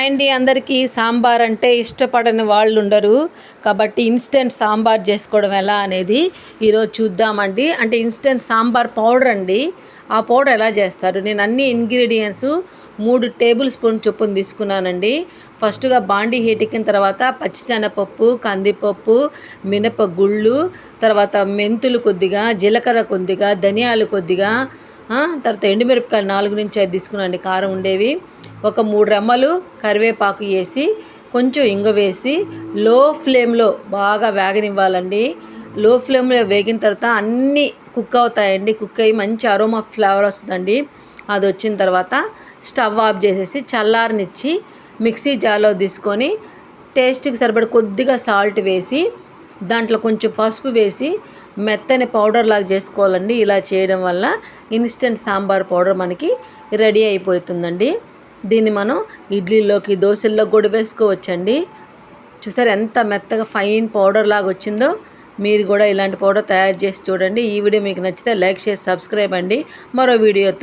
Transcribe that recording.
Hi అండి అందరికీ సాంబార్ అంటే ఇష్టపడని వాళ్ళు ఉండరు. కాబట్టి ఇన్స్టెంట్ సాంబార్ చేసుకోవడం ఎలా అనేది ఈరోజు చూద్దామండి. అంటే ఇన్స్టెంట్ సాంబార్ పౌడర్ అండి. ఆ పౌడర్ ఎలా చేస్తారు? నేను అన్ని ఇంగ్రీడియంట్స్ మూడు టేబుల్ స్పూన్ చొప్పున తీసుకున్నానండి. ఫస్ట్గా బాండీ హీటెక్కిన తర్వాత పచ్చిశనగపప్పు కందిపప్పు మినప గుళ్ళు తర్వాత మెంతులు కొద్దిగా జీలకర్ర కొద్దిగా ధనియాలు కొద్దిగా తర్వాత ఎండుమిరపకాయలు నాలుగు నుంచి ఐదు తీసుకున్నాండి కారం ఉండేవి. ఒక మూడు రెమ్మలు కరివేపాకు వేసి కొంచెం ఇంగ వేసి లో ఫ్లేమ్లో బాగా వేగనివ్వాలండి. లో ఫ్లేమ్లో వేగిన తర్వాత అన్నీ కుక్ అవుతాయండి. కుక్ అయ్యి మంచి అరోమా ఫ్లేవర్ వస్తుందండి. అది వచ్చిన తర్వాత స్టవ్ ఆఫ్ చేసేసి చల్లారనిచ్చి మిక్సీ జార్లో తీసుకొని టేస్ట్కి సరిపడ కొద్దిగా సాల్ట్ వేసి దాంట్లో కొంచెం పసుపు వేసి మెత్తని పౌడర్ లాగా చేసుకోవాలండి. ఇలా చేయడం వల్ల ఇన్స్టెంట్ సాంబార్ పౌడర్ మనకి రెడీ అయిపోతుందండి. దీన్ని మనం ఇడ్లీలోకి దోశల్లో కూడా వేసుకోవచ్చండి. చూసారు ఎంత మెత్తగా ఫైన్ పౌడర్ లాగా వచ్చిందో? మీరు కూడా ఇలాంటి పౌడర్ తయారు చేసి చూడండి. ఈ వీడియో మీకు నచ్చితే లైక్ చేసి సబ్స్క్రైబ్ అండి. మరో వీడియోతో